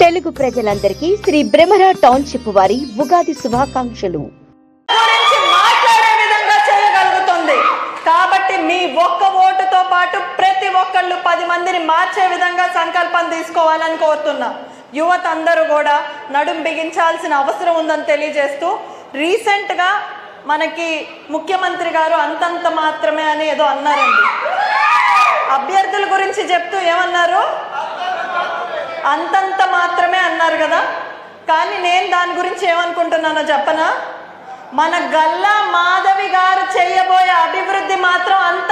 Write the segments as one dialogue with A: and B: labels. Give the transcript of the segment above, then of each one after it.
A: తెలుగు ప్రజలందరికీ శ్రీ బ్రహ్మరా టౌన్షిప్ వారి ఉగాది శుభాకాంక్షలు.
B: మాట్లాడే విధంగా చేయగలుగుతుంది. కాబట్టి మీ ఒక్క ఓటుతో పాటు ప్రతి ఒక్కళ్ళు పది మందిని మార్చే విధంగా సంకల్పం తీసుకోవాలని కోరుతున్నా. యువత అందరూ కూడా నడుం బిగించాల్సిన అవసరం ఉందని తెలియజేస్తూ రీసెంట్గా మనకి ముఖ్యమంత్రి గారు అంతంత మాత్రమే అని ఏదో అన్నారండి. అభ్యర్థుల గురించి చెప్తూ ఏమన్నారు? అంతంత మాత్రమే అన్నారు కదా? కానీ నేను దాని గురించి ఏమనుకుంటున్నానో చెప్పనా? మన గల్లా మాధవి గారు చేయబోయే అభివృద్ధి మాత్రం అంత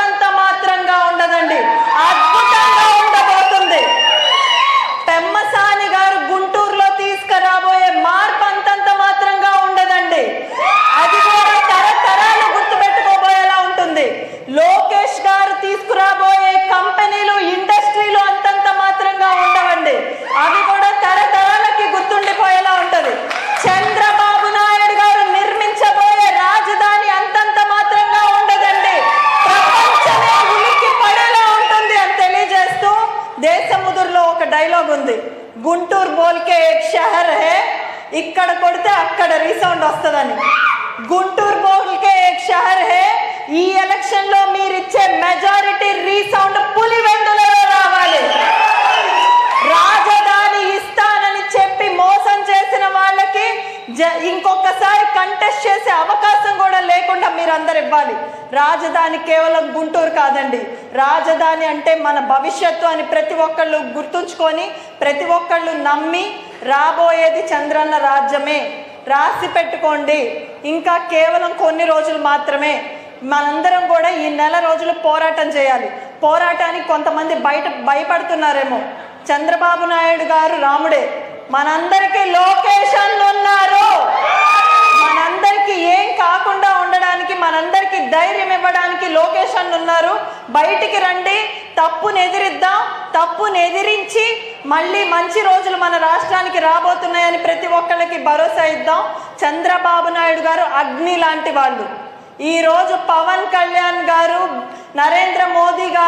B: దేశముదురులో ఒక డైలాగ్ ఉంది. గుంటూరు బోల్కే ఏక్ షహర్ హే ఇక్కడ కొడితే అక్కడ రీసౌండ్ వస్తుందని. గుంటూరు బోల్కే ఏక్ షహర్ హే ఈ ఎలక్షన్లో మెజారిటీ రీసౌండ్ పులివెందులలో అందరు ఇవ్వాలి. రాజధాని కేవలం గుంటూరు కాదండి. రాజధాని అంటే మన భవిష్యత్తు అని ప్రతి ఒక్కళ్ళు గుర్తుంచుకొని ప్రతి ఒక్కళ్ళు నమ్మి రాబోయేది చంద్రన్న రాజ్యమే. రాసి పెట్టుకోండి. ఇంకా కేవలం కొన్ని రోజులు మాత్రమే. మనందరం కూడా ఈ నెల రోజులు పోరాటం చేయాలి. పోరాటానికి కొంతమంది బయట భయపడుతున్నారేమో. చంద్రబాబు నాయుడు గారు రాముడే. మనందరికీ లోకేషన్ ఉన్నారు మనందరికీ ఏం కాకుండా ఉండడానికి మనందరికీ ధైర్యం ఇవ్వడానికి లోకేషన్ ఉన్నారు. బయటికి రండి తప్పును ఎదిరిద్దాం తప్పును ఎదిరించి మళ్ళీ మంచి రోజులు మన రాష్ట్రానికి రాబోతున్నాయని ప్రతి ఒక్కళ్ళకి భరోసా ఇద్దాం. చంద్రబాబు నాయుడు గారు అగ్ని లాంటి వాళ్ళు. ఈ రోజు పవన్ కళ్యాణ్ గారు నరేంద్ర మోదీ గారు